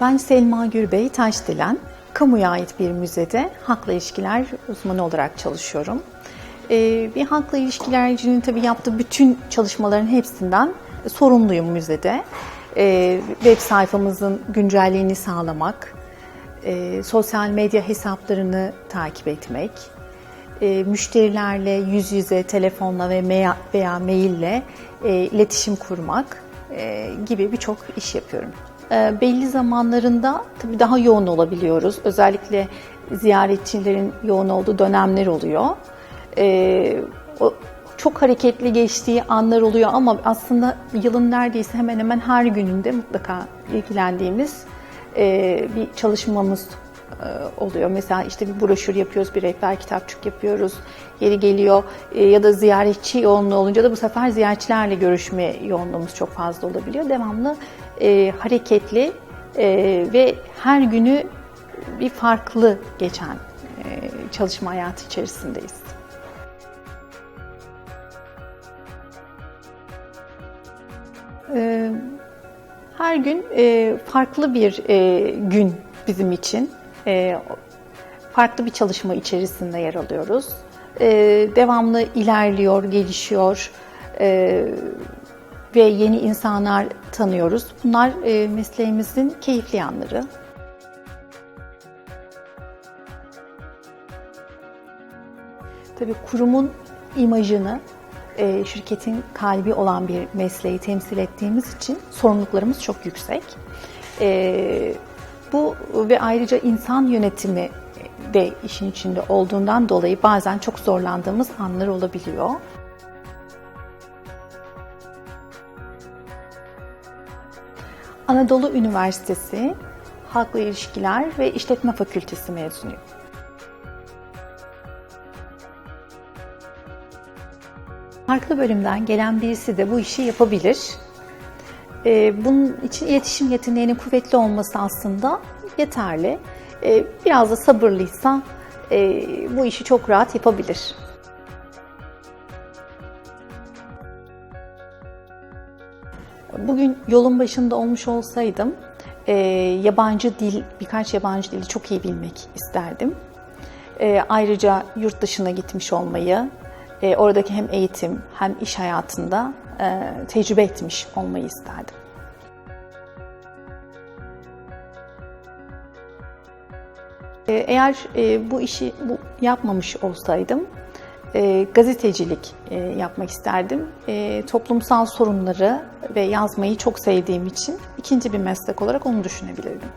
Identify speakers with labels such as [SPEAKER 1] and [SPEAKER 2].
[SPEAKER 1] Ben Selma Gürbey Taşdelen. Kamuya ait bir müzede halkla ilişkiler uzmanı olarak çalışıyorum. Ee, bir halkla ilişkilercinin tabii yaptığı bütün çalışmaların hepsinden sorumluyum müzede. Ee, web sayfamızın güncelliğini sağlamak, e, sosyal medya hesaplarını takip etmek, müşterilerle yüz yüze, telefonla ve veya maille e, iletişim kurmak e, gibi birçok iş yapıyorum. E, belli zamanlarında tabii daha yoğun olabiliyoruz. Özellikle ziyaretçilerin yoğun olduğu dönemler oluyor. E, o, çok hareketli geçtiği anlar oluyor ama aslında yılın neredeyse hemen hemen her gününde mutlaka ilgilendiğimiz e, bir çalışmamız oluyor. Mesela işte bir broşür yapıyoruz, bir rehber kitapçık yapıyoruz. Yeri geliyor e, ya da ziyaretçi yoğunluğu olunca da bu sefer ziyaretçilerle görüşme yoğunluğumuz çok fazla olabiliyor. Devamlı e, hareketli e, ve her günü bir farklı geçen e, çalışma hayatı içerisindeyiz. E, her gün e, farklı bir e, gün bizim için. E, farklı bir çalışma içerisinde yer alıyoruz. E, devamlı ilerliyor, gelişiyor e, ve yeni insanlar tanıyoruz. Bunlar e, mesleğimizin keyifli yanları. Tabii kurumun imajını e, şirketin kalbi olan bir mesleği temsil ettiğimiz için sorumluluklarımız çok yüksek. Bu ve ayrıca insan yönetimi de işin içinde olduğundan dolayı bazen çok zorlandığımız anlar olabiliyor. Anadolu Üniversitesi Halkla İlişkiler ve İşletme Fakültesi mezunuyum. Farklı bölümden gelen birisi de bu işi yapabilir. Ee, bunun için iletişim yeteneğinin kuvvetli olması aslında yeterli. Ee, biraz da sabırlıysa e, bu işi çok rahat yapabilir. Bugün yolun başında olmuş olsaydım e, yabancı dil, birkaç yabancı dili çok iyi bilmek isterdim. E, ayrıca yurt dışına gitmiş olmayı, e, oradaki hem eğitim hem iş hayatında e, tecrübe etmiş olmayı isterdim. E, eğer e, bu işi bu yapmamış olsaydım e, gazetecilik e, yapmak isterdim. E, toplumsal sorunları ve yazmayı çok sevdiğim için ikinci bir meslek olarak onu düşünebilirdim.